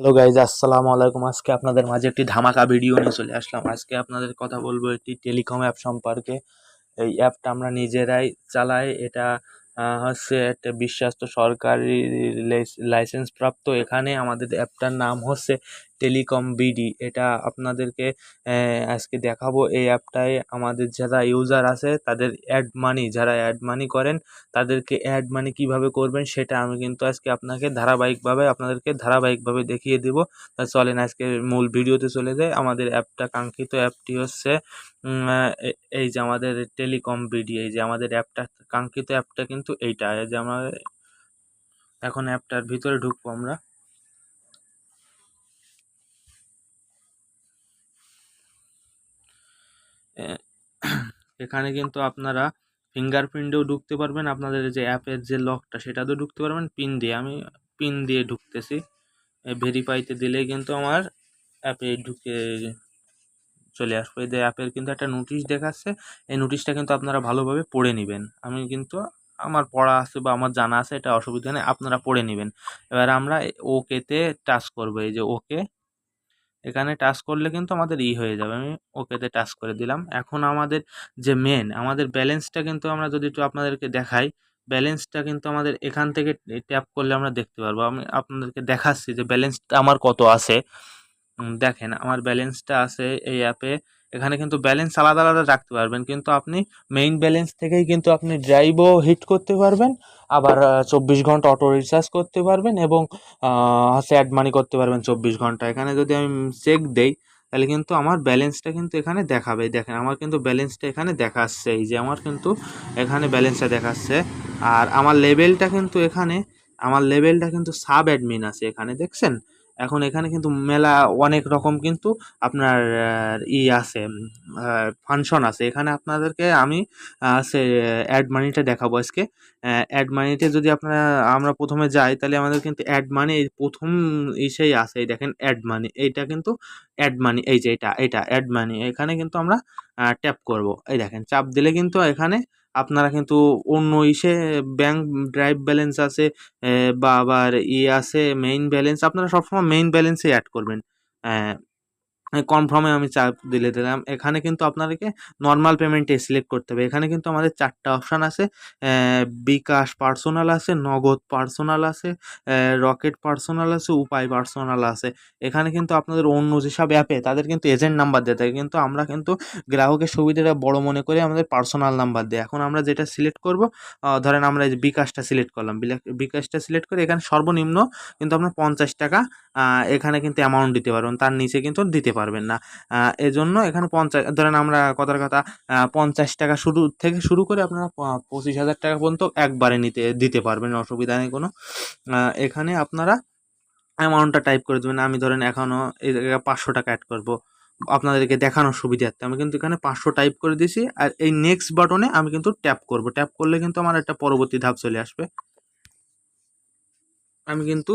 Hello guys আসসালামু আলাইকুম। আজকে আপনাদের মাঝে একটি ধামাকা ভিডিও নিয়ে চলে আসলাম। আজকে আপনাদের কথা বলব একটি টেলিকম অ্যাপ সম্পর্কে। এই অ্যাপটা আমরা নিজেরাই চালাই। এটা হচ্ছে একটা বিশ্বাস্ত সরকারি লাইসেন্স প্রাপ্ত। এখানে আমাদের অ্যাপটার নাম হচ্ছে টেলিকম বিডি। এটা আপনাদেরকে আজকে দেখাবো এই অ্যাপটায়। আমাদের যারা ইউজার আছে, তাদের অ্যাড মানি, যারা অ্যাড মানি করেন, তাদেরকে অ্যাড মানি কীভাবে করবেন সেটা আমি কিন্তু আজকে আপনাকে ধারাবাহিকভাবে, আপনাদেরকে ধারাবাহিকভাবে দেখিয়ে দেবো। তা চলেন আজকে মূল ভিডিওতে চলে যাই। আমাদের অ্যাপটা কাঙ্ক্ষিত অ্যাপটি হচ্ছে এই যে আমাদের টেলিকম বিডি, এই যে আমাদের অ্যাপটা, কাঙ্ক্ষিত অ্যাপটা কিন্তু এইটা। এই যে আমরা এখন অ্যাপটার ভিতরে ঢুকবো আমরা। এখানে কিন্তু আপনারা ফিঙ্গারপ্রিন্টেও ঢুকতে পারবেন। আপনাদের যে অ্যাপের যে লকটা সেটাতেও ঢুকতে পারবেন। পিন দিয়ে, আমি পিন দিয়ে ঢুকতেছি। ভেরিফাইতে দিলেই কিন্তু আমার অ্যাপে ঢুকে চলে আসবে। এই যে অ্যাপের কিন্তু একটা নোটিশ দেখাচ্ছে। এই নোটিশটা কিন্তু আপনারা ভালোভাবে পড়ে নেবেন। আমি কিন্তু আমার পড়া আছে বা আমার জানা আছে, এটা অসুবিধা নেই, আপনারা পড়ে নেবেন। এবার আমরা ওকেতে টাচ করব। এই যে ওকে এখানে টাচ করলে কিন্তু আমাদের ই হয়ে যাবে। আমি ওকেতে টাচ করে দিলাম। এখন আমাদের যে মেন আমাদের ব্যালেন্সটা কিন্তু আমরা যদি একটু আপনাদেরকে দেখাই ব্যালেন্সটা কিন্তু আমাদের এখান থেকে ট্যাপ করলে আমরা দেখতে পারব। আমি আপনাদেরকে দেখাচ্ছি যে ব্যালেন্সটা আমার কত আছে। দেখেন, আমার ব্যালেন্সটা আছে এই অ্যাপে এখানে কিন্তু ব্যালেন্স আলাদা আলাদা রাখতে পারবেন। কিন্তু আপনি মেইন ব্যালেন্স থেকেই কিন্তু আপনি ড্রাইভও হিট করতে পারবেন, আবার চব্বিশ ঘণ্টা অটো রিচার্জ করতে পারবেন এবং হচ্ছে অ্যাড মানি করতে পারবেন চব্বিশ ঘণ্টা। এখানে যদি আমি চেক দেই, তাহলে কিন্তু আমার ব্যালেন্সটা কিন্তু এখানে দেখাবে। দেখেন, আমার কিন্তু ব্যালেন্সটা এখানে দেখাচ্ছে। এই যে আমার কিন্তু এখানে ব্যালেন্সটা দেখাচ্ছে। আর আমার লেভেলটা কিন্তু এখানে, আমার লেভেলটা কিন্তু সাব অ্যাডমিন আছে এখানে, দেখছেন? এখন এখানে কিন্তু মেলা অনেক রকম কিন্তু আপনার ই আছে ফাংশন আছে। এখানে আপনাদেরকে আমি সে অ্যাড মানিটা দেখাবো আজকে। অ্যাড মানিতে যদি আপনারা, আমরা প্রথমে যাই, তাহলে আমাদের কিন্তু অ্যাড মানি এই প্রথম ইসেই আছে। এই দেখেন অ্যাড মানি এইটা কিন্তু অ্যাড মানি এই যে এটা এটা অ্যাড মানি এখানে কিন্তু আমরা ট্যাপ করব। এই দেখেন, চাপ দিলে কিন্তু এখানে আপনারা কিন্তু অন্য ইসে ব্যাংক ড্রাইভ ব্যালেন্স আছে বা আবার ই আছে মেইন ব্যালেন্স আপনারা সবসময় মেইন ব্যালেন্সে অ্যাড করবেন। কনফার্মে আমি চাপ দিলে দিলাম। এখানে কিন্তু আপনাদেরকে নর্মাল পেমেন্টে সিলেক্ট করতে হবে। এখানে কিন্তু আমাদের চারটা অপশান আছে। বিকাশ পার্সোনাল আছে, নগদ পার্সোনাল আছে রকেট পার্সোনাল আছে, উপায় পার্সোনাল আছে। এখানে কিন্তু আপনাদের অন্য যেসব অ্যাপে তাদের কিন্তু এজেন্ট নাম্বার দেয় থাকে। কিন্তু আমরা কিন্তু গ্রাহকের সুবিধাটা বড় মনে করে আমাদের পার্সোনাল নাম্বার দেয় এখন আমরা যেটা সিলেক্ট করব ধরেন আমরা বিকাশটা সিলেক্ট করলাম। বিকাশটা সিলেক্ট করে এখানে সর্বনিম্ন কিন্তু আপনার পঞ্চাশ টাকা এখানে কিন্তু অ্যামাউন্ট দিতে পারবেন। তার নিচে কিন্তু দিতে পারবেন। না। আহ, এজন্য এখানে পঞ্চাশ ধরেন আমরা কথার কথা পঞ্চাশ টাকা শুরু থেকে শুরু করে আপনারা পঁচিশ হাজার টাকা পর্যন্ত একবারে নিতে দিতে পারবেন অসুবিধা নেই কোনো। এখানে আপনারা অ্যামাউন্টটা টাইপ করে দেবেন। আমি ধরেন এখনও এই জায়গায় পাঁচশো টাকা অ্যাড করব। আপনাদেরকে দেখানোর সুবিধার্থে আমি কিন্তু এখানে পাঁচশো টাইপ করে দিয়েছি। আর এই নেক্সট বাটনে আমি কিন্তু ট্যাপ করব। ট্যাপ করলে কিন্তু আমার একটা পরবর্তী ধাপ চলে আসবে। আমি কিন্তু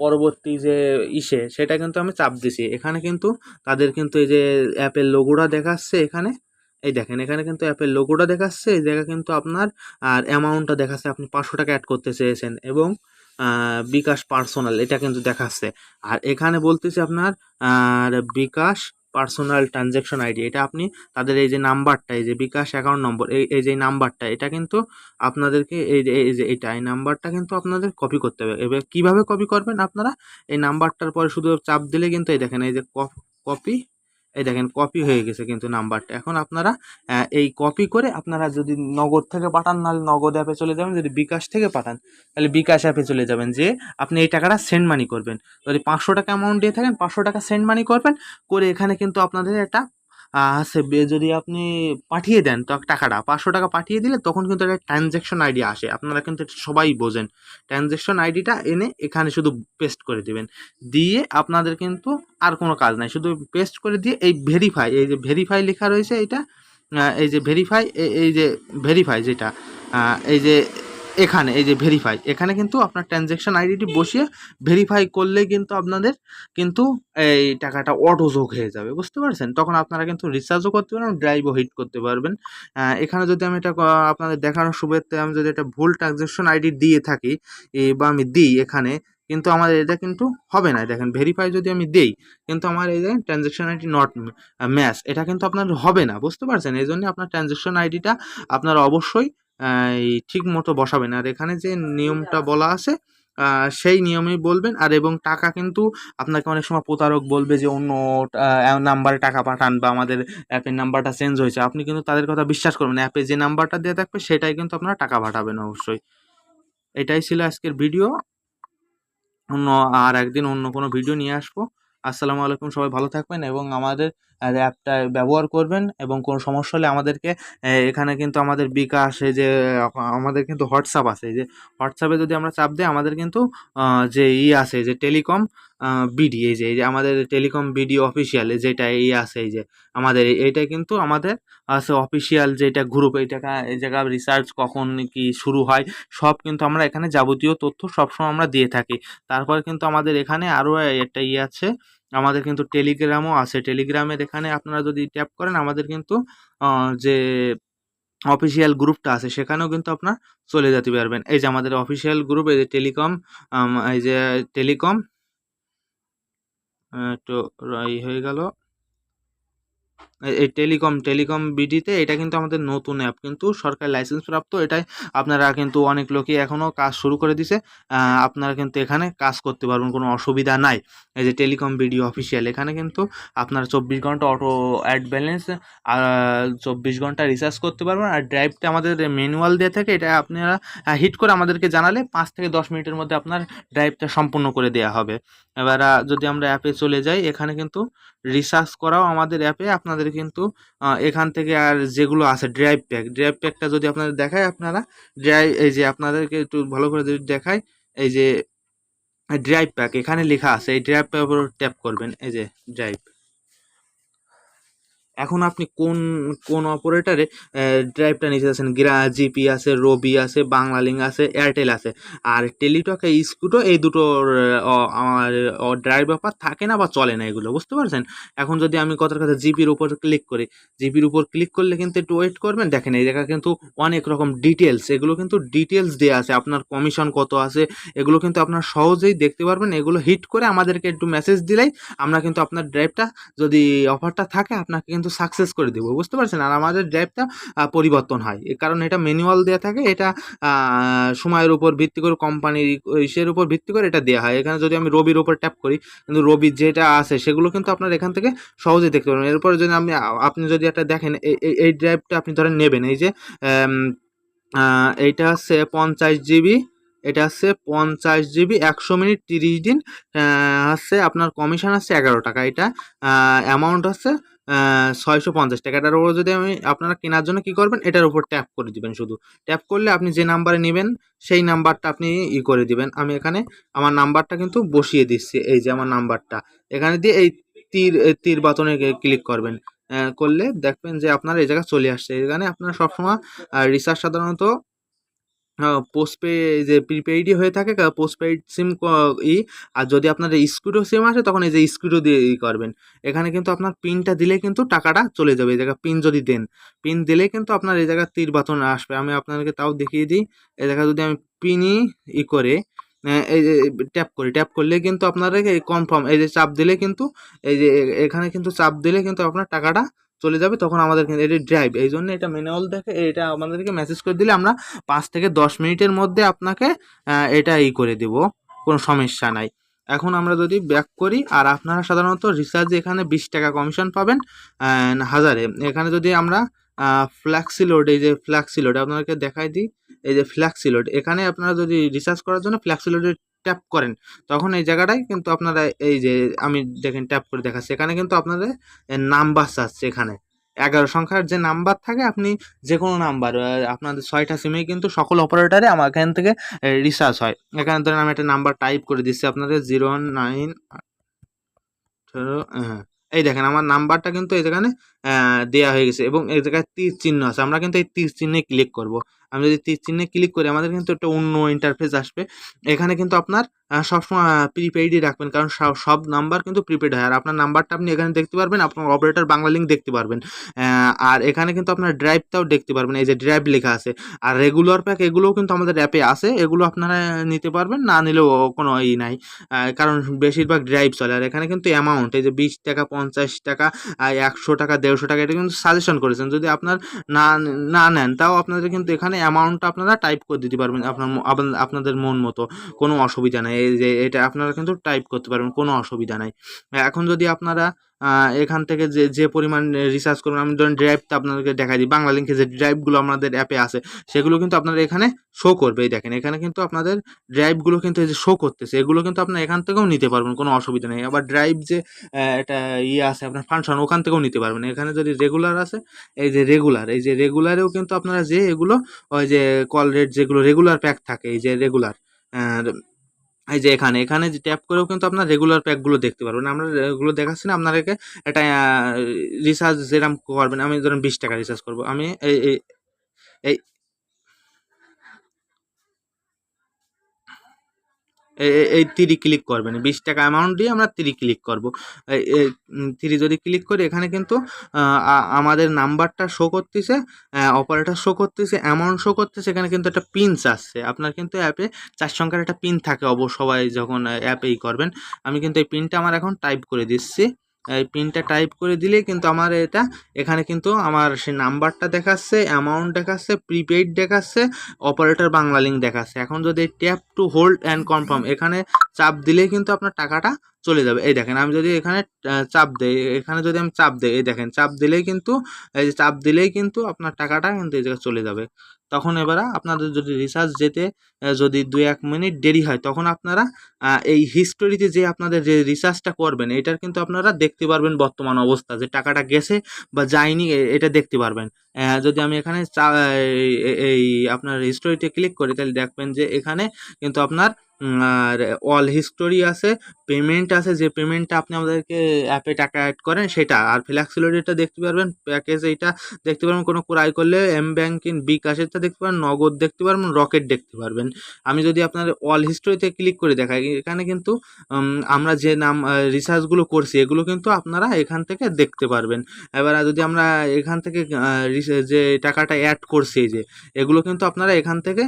পরবর্তী যে ইসে, সেটা কিন্তু আমি চাপ দিছি। এখানে কিন্তু তাদের কিন্তু এই যে অ্যাপের লোগোটা দেখাচ্ছে এখানে। এই দেখেন, এখানে কিন্তু অ্যাপের লোগোটা দেখাচ্ছে। এই জায়গা কিন্তু আপনার, আর অ্যামাউন্টটা দেখাচ্ছে আপনি পাঁচশো টাকা অ্যাড করতে চেয়েছেন এবং বিকাশ পার্সোনাল এটা কিন্তু দেখাচ্ছে। আর এখানে বলতেছে আপনার, আর বিকাশ পার্সোনাল ট্রানজ্যাকশন আইডি এটা আপনি তাদের এই যে নাম্বারটা, এই যে বিকাশ অ্যাকাউন্ট নম্বর এই এই যে নাম্বারটা, এটা কিন্তু আপনাদেরকে এই যে এই যে এটা, এই নাম্বারটা কিন্তু আপনাদের কপি করতে হবে। এবার কীভাবে কপি করবেন আপনারা? এই নাম্বারটার পরে শুধু চাপ দিলে কিন্তু এই দেখেন, এই যে কপি এই দেখেন কপি হয়ে গেছে কিন্তু নাম্বারটা। এখন আপনারা এই কপি করে আপনারা যদি নগদ থেকে পাঠান, নাহলে নগদ অ্যাপে চলে যাবেন। যদি বিকাশ থেকে পাঠান, তাহলে বিকাশ অ্যাপে চলে যাবেন যে আপনি এই টাকাটা সেন্ড মানি করবেন। যদি পাঁচশো টাকা অ্যামাউন্ট দিয়ে থাকেন, পাঁচশো টাকা সেন্ড মানি করবেন। করে এখানে কিন্তু আপনাদের একটা আছে যদি আপনি পাঠিয়ে দেন, তো টাকাটা, পাঁচশো টাকা পাঠিয়ে দিলে তখন কিন্তু একটা ট্রানজ্যাকশন আইডি আসে। আপনারা কিন্তু সবাই বোঝেন। ট্রানজ্যাকশন আইডিটা এনে এখানে শুধু পেস্ট করে দেবেন। দিয়ে আপনাদের কিন্তু আর কোনো কাজ নাই। শুধু পেস্ট করে দিয়ে এই ভেরিফাই এই যে ভেরিফাই লেখা রয়েছে এটা এই যে ভেরিফাই এই যে ভেরিফাই যেটা এই যে এখানে, এই যে ভেরিফাই এখানে কিন্তু আপনার ট্রানজ্যাকশন আইডিটি বসিয়ে ভেরিফাই করলেই কিন্তু আপনাদের কিন্তু এই টাকাটা অটো যোগ হয়ে যাবে, বুঝতে পারছেন? তখন আপনারা কিন্তু রিচার্জও করতে পারবেন ড্রাইভও হিট করতে পারবেন। এখানে যদি আমি এটা আপনাদের দেখানোর সুবিধার্থে আমি যদি একটা ভুল ট্রানজ্যাকশন আইডি দিয়ে থাকি বা আমি দিই এখানে, কিন্তু আমাদের এটা কিন্তু হবে না। দেখেন ভেরিফাই যদি আমি দেই, কিন্তু আমার এই যে ট্রানজ্যাকশন আইডি নট ম্যাচ এটা কিন্তু আপনার হবে না, বুঝতে পারছেন? এই জন্য আপনার ট্রানজ্যাকশন আইডিটা আপনার অবশ্যই ঠিক মতো বসাবেন। আর এখানে যে নিয়মটা বলা আছে সেই নিয়মেই বলবেন। আর এবং টাকা কিন্তু আপনাকে অনেক সময় প্রতারক বলবে যে অন্য নাম্বারে টাকা পাঠান বা আমাদের অ্যাপের নাম্বারটা চেঞ্জ হয়েছে। আপনি কিন্তু তাদের কথা বিশ্বাস করবেন অ্যাপে যে নাম্বারটা দেওয়া থাকবে সেটাই কিন্তু আপনারা টাকা পাঠাবেন অবশ্যই। এটাই ছিল আজকের ভিডিও। অন্য আর একদিন অন্য কোনো ভিডিও নিয়ে আসব। আসসালামু আলাইকুম। সবাই ভালো থাকবেন এবং আমাদের অ্যাপটা ব্যবহার করবেন এবং কোনো সমস্যা হলে আমাদেরকে এখানে কিন্তু আমাদের বিকাশ, এই যে, আমাদের কিন্তু হোয়াটসঅ্যাপ আছে। যে, হোয়াটসঅ্যাপে যদি আমরা চাপ দিই, আমাদের কিন্তু যে ই আছে যে টেলিকম বিডি, এই যে এই যে আমাদের টেলিকম বিডি অফিসিয়াল যেটা ই আছে, এই যে, আমাদের এই- এইটা কিন্তু আমাদের আছে অফিসিয়াল যেটা গ্রুপ এই টাকা এই জায়গা রিসার্চ কখন কি শুরু হয়, সব কিন্তু আমরা এখানে যাবতীয় তথ্য সবসময় আমরা দিয়ে থাকি। তারপর কিন্তু আমাদের এখানে আরও একটা ইয়ে আছে আমাদের কিন্তু টেলিগ্রামও আছে। টেলিগ্রামের এখানে আপনারা যদি ট্যাপ করেন, আমাদের কিন্তু যে অফিসিয়াল গ্রুপটা আছে, সেখানেও কিন্তু আপনার চলে যেতে পারবেন। এই যে আমাদের অফিসিয়াল গ্রুপ এই যে টেলিকম এই যে টেলিকম একটু ই হয়ে গেল। এই টেলিকম টেলিকম বিডিতে এটা কিন্তু আমাদের নতুন অ্যাপ কিন্তু সরকার লাইসেন্স প্রাপ্ত, এটাই আপনারা কিন্তু অনেক লোকই এখনও কাজ শুরু করে দিছে। আপনারা কিন্তু এখানে কাজ করতে পারবেন, কোনো অসুবিধা নাই। এই যে টেলিকম বিডি অফিসিয়াল এখানে কিন্তু আপনারা চব্বিশ ঘণ্টা অটো অ্যাড ব্যালেন্স চব্বিশ ঘণ্টা রিচার্জ করতে পারবেন। আর ড্রাইভটা আমাদের ম্যানুয়াল দিয়ে থাকে, এটা আপনারা হিট করে আমাদেরকে জানালে পাঁচ থেকে দশ মিনিটের মধ্যে আপনার ড্রাইভটা সম্পূর্ণ করে দেওয়া হবে। এবার যদি আমরা অ্যাপে চলে যাই, এখানে কিন্তু রিসার্চ করাও আমাদের অ্যাপে আপনাদের কিন্তু আহ, এখান থেকে আর যেগুলো আছে ড্রাইভ প্যাক ড্রাইভ প্যাকটা যদি আপনাদের দেখায় আপনারা ড্রাইভ এই যে আপনাদেরকে একটু ভালো করে যদি দেখায় এই যে ড্রাইভ প্যাক এখানে লেখা আছে এই ড্রাইভ প্যাকের উপর ট্যাপ করবেন এই যে ড্রাইভ এখন আপনি কোন কোন অপারেটরে ড্রাইভটা নিতে যাচ্ছেন? গ্রা জিপি আছে রবি আছে বাংলালিং আছে এয়ারটেল আছে। আর টেলিটক স্কুটো এই দুটোর আমার ড্রাইভ ব্যাপার থাকে না বা চলে না এগুলো, বুঝতে পারছেন? এখন যদি আমি কথার কথা জিপির উপর ক্লিক করি জিপির উপর ক্লিক করলে কিন্তু একটু ওয়েট করবেন। দেখেন, এই জায়গা কিন্তু অনেক রকম ডিটেলস এগুলো কিন্তু ডিটেলস দেওয়া আছে। আপনার কমিশন কত আছে, এগুলো কিন্তু আপনার সহজেই দেখতে পারবেন। এগুলো হিট করে আমাদেরকে একটু মেসেজ দিলেই আমরা কিন্তু আপনার ড্রাইভটা যদি অফারটা থাকে, আপনাকে কিন্তু সাকসেস করে দেবো, বুঝতে পারছেন? আর আমাদের ড্রাইভটা পরিবর্তন হয়। কারণ এটা ম্যানুয়াল দেওয়া থাকে, এটা সময়ের উপর ভিত্তি করে কোম্পানির ইসের উপর ভিত্তি করে এটা দেওয়া হয়। এখানে যদি আমি রবির উপর ট্যাপ করি, কিন্তু রবির যেটা আছে, সেগুলো কিন্তু আপনার এখান থেকে সহজেই দেখতে পারবেন। এরপরে যদি আমি আপনি যদি একটা দেখেন এই- ড্রাইভটা আপনি ধরেন নেবেন, এই যে এইটা হচ্ছে পঞ্চাশ জিবি, এটা হচ্ছে পঞ্চাশ জিবি, একশো মিনিট তিরিশ দিন হচ্ছে আপনার কমিশন হচ্ছে এগারো টাকা। এটা অ্যামাউন্ট হচ্ছে ছয়শো পঞ্চাশ টাকা। এটার উপর যদি আমি আপনারা কেনার জন্য কি করবেন, এটার উপর ট্যাপ করে দিবেন শুধু। ট্যাপ করলে আপনি যে নাম্বারে নেবেন, সেই নাম্বারটা আপনি ই করে দিবেন। আমি এখানে আমার নাম্বারটা কিন্তু বসিয়ে দিচ্ছি, এই যে আমার নাম্বারটা এখানে দিয়ে এই তীর তীর বাতনে ক্লিক করবেন। করলে দেখবেন যে আপনার এই জায়গায় চলে আসছে। এখানে আপনারা সবসময় রিচার্জ সাধারণত পোস্টপে যে প্রিপেইডই হয়ে থাকে পোস্টপেইড সিম ই, আর যদি আপনার স্কুডো সিম আসে, তখন এই যে স্কুডো দিয়ে ই করবেন। এখানে কিন্তু আপনার পিনটা দিলে কিন্তু টাকাটা চলে যাবে, এই জায়গায় পিন যদি দেন। পিন দিলে কিন্তু আপনার এই জায়গায় তীর বাতন আসবে। আমি আপনাদেরকে তাও দেখিয়ে দিই, এই জায়গায় যদি আমি পিনই ই করে এই যে ট্যাপ করি ট্যাপ করলে কিন্তু আপনার কনফার্ম এই যে চাপ দিলে কিন্তু, এই যে এখানে কিন্তু চাপ দিলে কিন্তু আপনার টাকাটা চলে যাবে, তখন আমাদের কিন্তু এটা ড্রাইভ এই জন্য এটা ম্যানুয়াল দেখে এটা আমাদেরকে মেসেজ করে দিলে আমরা পাঁচ থেকে দশ মিনিটের মধ্যে আপনাকে এটা ই করে দেব, কোনো সমস্যা নাই। এখন আমরা যদি ব্যাক করি, আর আপনারা সাধারণত রিচার্জে এখানে বিশ টাকা কমিশন পাবেন হাজারে। এখানে যদি আমরা ফ্ল্যাক্সি লোড এই যে ফ্ল্যাক্সি লোড আপনাদেরকে দেখাই দিই, এই যে ফ্ল্যাক্সি লোড এখানে আপনারা যদি রিচার্জ করার জন্য ফ্ল্যাক্সি লোডে ট্যাপ করেন। তখন এই জায়গাটায় কিন্তু আপনারা এই যে আমি দেখেন ট্যাপ করে দেখাচ্ছি। এখানে কিন্তু আপনাদের নাম্বার চাচ্ছে এখানে। এগারো সংখ্যার যে নাম্বার থাকে, আপনি যে কোনো নাম্বার আপনাদের ছয়টা সিমেই কিন্তু সকল অপারেটারে আমার এখান থেকে রিচার্জ হয়। এখানে ধরেন আমি একটা নাম্বার টাইপ করে দিচ্ছি আপনাদের জিরো নাইন হ্যাঁ। এই দেখেন, আমার নাম্বারটা কিন্তু এই যেখানে দেওয়া হয়ে গেছে এবং এই জায়গায় তীর চিহ্ন আছে। আমরা কিন্তু এই তীর চিহ্নে ক্লিক করব। আমি যদি তীর চিহ্নে ক্লিক করি, আমাদের কিন্তু একটা অন্য ইন্টারফেস আসবে। এখানে কিন্তু আপনার সবসময় প্রিপেইডই রাখবেন। কারণ সব- নাম্বার কিন্তু প্রিপেড হয়। আর আপনার নাম্বারটা আপনি এখানে দেখতে পারবেন, আপনার অপারেটর বাংলা লিঙ্ক দেখতে পারবেন। আর এখানে কিন্তু আপনার ড্রাইভটাও দেখতে পারবেন, এই যে ড্রাইভ লেখা আছে। আর রেগুলার প্যাক এগুলোও কিন্তু আমাদের অ্যাপে আছে, এগুলো আপনারা নিতে পারবেন, না নিলেও কোনো ই নাই। কারণ বেশিরভাগ ড্রাইভ চলে, আর এখানে কিন্তু অ্যামাউন্ট এই যে বিশ টাকা, পঞ্চাশ টাকা একশো টাকা, দেড়শো টাকা, এটা কিন্তু সাজেশন করেছেন। যদি আপনার না না নেন, তাও আপনাদের কিন্তু এখানে অ্যামাউন্টটা আপনারা টাইপ করে দিতে পারবেন আপনার আপনাদের মন মতো, কোনো অসুবিধা নেই। এই যে এটা আপনারা কিন্তু টাইপ করতে পারবেন, কোনো অসুবিধা নাই। এখন যদি আপনারা এখান থেকে যে যে পরিমাণ রিসার্চ করবেন, আমি ধরেন ড্রাইভটা আপনাদেরকে দেখাই দিই। বাংলা লিঙ্কে যে ড্রাইভগুলো আমাদের অ্যাপে আছে, সেগুলো কিন্তু আপনারা এখানে শো করবে। এই দেখেন, এখানে কিন্তু আপনাদের ড্রাইভগুলো কিন্তু এই যে শো করতেছে, এগুলো কিন্তু আপনার এখান থেকেও নিতে পারবেন, কোনো অসুবিধা নেই। আবার ড্রাইভ যে এটা ইয়ে আছে, আপনার ফাংশন ওখান থেকেও নিতে পারবেন। এখানে যদি রেগুলার আছে, এই যে রেগুলার এই যে রেগুলারেও কিন্তু আপনারা যে এগুলো, ওই যে কল রেট যেগুলো রেগুলার প্যাক থাকে, এই যে রেগুলার এই যে এখানে এখানে যে ট্যাপ করেও কিন্তু আপনার রেগুলার প্যাকগুলো দেখতে পারবেন। আমরা এগুলো দেখাচ্ছি না, আপনাদেরকে একটা রিচার্জ যেরকম করবেন, আমি ধরুন বিশ টাকা রিচার্জ করব। আমি এই, এই- এই তিরি ক্লিক করবেন। বিশ টাকা অ্যামাউন্ট দিয়ে আমরা তিরি ক্লিক করব। তিরি যদি ক্লিক করি, এখানে কিন্তু আমাদের নাম্বারটা শো করতেছে অপারেটার শো করতেছে অ্যামাউন্ট শো করতেছে, এখানে কিন্তু একটা পিন আসছে। আপনার কিন্তু অ্যাপে চার সংখ্যার একটা পিন থাকে অবশ্য সবাই যখন অ্যাপেই করবেন। আমি কিন্তু এই পিনটা আমার এখন টাইপ করে দিচ্ছি। এই পিনটা টাইপ করে দিলেই কিন্তু আমার এটা, এখানে কিন্তু আমার সে নাম্বারটা দেখাচ্ছে অ্যামাউন্ট দেখাচ্ছে প্রিপেইড দেখাচ্ছে অপারেটর বাংলা লিঙ্ক দেখাচ্ছে। এখন যদি tap to hold and confirm এখানে চাপ দিলেই কিন্তু আপনার টাকাটা চলে যাবে। এই দেখেন, আমি যদি এখানে চাপ দেই, এখানে যদি আমি চাপ দেই, এই দেখেন, চাপ দিলেই কিন্তু, এই যে চাপ দিলেই কিন্তু আপনার টাকাটা কিন্তু এই জায়গায় চলে যাবে। তখন এবার আপনাদের যদি রিচার্জ যেতে যদি দু এক মিনিট দেরি হয়, তখন আপনারা এই হিস্টোরিতে যে আপনাদের যে রিচার্জটা করবেন, এটার কিন্তু আপনারা দেখতে পারবেন বর্তমান অবস্থা, যে টাকাটা গেছে বা যায়নি এটা দেখতে পারবেন। যদি আমি এখানে এই- আপনার হিস্টোরিতে ক্লিক করি, তাহলে দেখবেন যে এখানে কিন্তু আপনার আর অল হিস্টোরি আছে পেমেন্ট আছে, যে পেমেন্টটা আপনি আমাদেরকে অ্যাপে টাকা অ্যাড করেন সেটা। আর ফ্লেক্সিলিটিটা দেখতে পারবেন প্যাকেজ এইটা দেখতে পারবেন, কোনো ক্রয় করলে এম ব্যাংকিং বিকাশেরটা দেখতে পারবেন, নগদ দেখতে পারবেন রকেট দেখতে পারবেন। আমি যদি আপনার অল হিস্টোরিতে ক্লিক করে দেখাই, এখানে কিন্তু আমরা যে নাম রিসার্চগুলো করছি, এগুলো কিন্তু আপনারা এখান থেকে দেখতে পারবেন। এবার যদি আমরা এখান থেকে যে টাকাটা অ্যাড করছি যে, এগুলো কিন্তু আপনারা এখান থেকে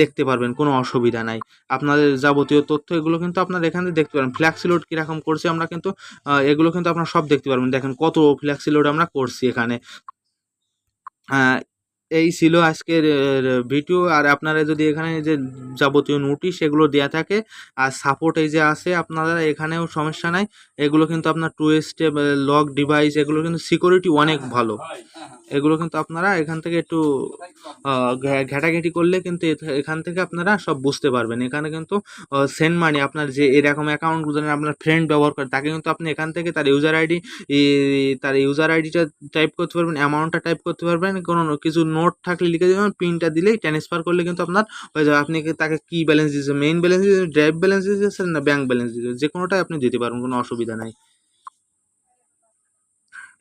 দেখতে পারবেন, কোনো অসুবিধা নাই। আপনাদের যাবতীয় তথ্য, এগুলো কিন্তু আপনারা এখানে দেখতে পারেন। ফ্ল্যাক্সি লোড কীরকম করছি আমরা কিন্তু এগুলো কিন্তু আপনারা সব দেখতে পারবেন। দেখেন কত ফ্ল্যাক্সি লোড আমরা করছি এখানে। এই ছিল আজকের ভিডিও। আর আপনারা যদি এখানে যে যাবতীয় নোটিশ এগুলো দেওয়া থাকে, আর সাপোর্ট এই যে আছে আপনারা, এখানেও সমস্যা নাই। এগুলো কিন্তু আপনার টু স্টেপ লক ডিভাইস এগুলো কিন্তু সিকিউরিটি অনেক ভালো। এগুলো কিন্তু আপনারা এখান থেকে একটু ঘেটাঘেটি করলে কিন্তু এখান থেকে আপনারা সব বুঝতে পারবেন। এখানে কিন্তু সেন্ড মানি আপনার যে এরকম অ্যাকাউন্ট আপনার ফ্রেন্ড ব্যবহার করে, তাকে কিন্তু আপনি এখান থেকে তার ইউজার আইডি তার ইউজার আইডিটা টাইপ করতে পারবেন অ্যামাউন্টটা টাইপ করতে পারবেন। কোনো কিছু নোট থাকলে লিখে দেবেন পিনটা দিলেই ট্রান্সফার করলে কিন্তু আপনার হয়ে যাবে। আপনি তাকে কি ব্যালেন্স দিয়েছেন? মেইন ব্যালেন্স দিয়েছেন ড্রাইভ ব্যালেন্স দিয়েছেন না ব্যাঙ্ক ব্যালেন্স দিয়েছেন? যে কোনোটাই আপনি দিতে পারবেন, কোনো অসুবিধা নাই।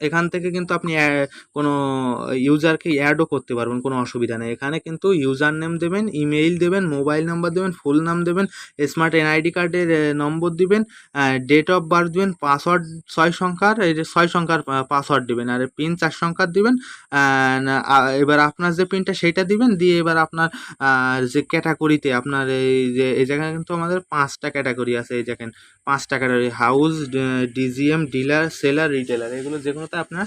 এখান থেকে কিন্তু আপনি কোনো ইউজারকে অ্যাডও করতে পারবেন, কোনো অসুবিধা নেই। এখানে কিন্তু ইউজার নেম দেবেন ইমেইল দেবেন মোবাইল নাম্বার দেবেন ফুল নাম দেবেন স্মার্ট এনআইডি কার্ডের নম্বর দিবেন ডেট অফ বার্থ দিবেন পাসওয়ার্ড ছয় সংখ্যার, এই যে ছয় সংখ্যার পাসওয়ার্ড দেবেন। আর পিন চার সংখ্যার দিবেন এবার আপনার যে পিনটা সেইটা দিবেন, দিয়ে এবার আপনার যে ক্যাটাগরিতে আপনার এই যে, এই জায়গায় কিন্তু আমাদের পাঁচটা ক্যাটাগরি আছে, এই দেখেন, পাঁচটা category house DGM dealer seller retailer এগুলো যে কোনোতে আপনারা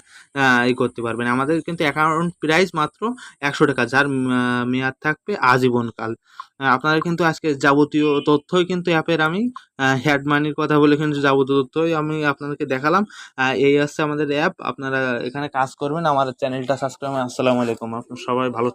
ই করতে পারবেন। আমাদের কিন্তু অ্যাকাউন্ট প্রাইস মাত্র একশো টাকা, যার মেয়াদ থাকবে আজীবনকাল। আপনারা কিন্তু আজকে যাবতীয় তথ্যই কিন্তু অ্যাপের আমি হ্যাড মানির কথা বলে কিন্তু যাবতীয় তথ্যই আমি আপনাদেরকে দেখালাম। এই হচ্ছে আমাদের অ্যাপ আপনারা এখানে কাজ করবেন, আমার চ্যানেলটা সাবস্ক্রাইব আসসালামু আলাইকুম, আপনার সবাই ভালো।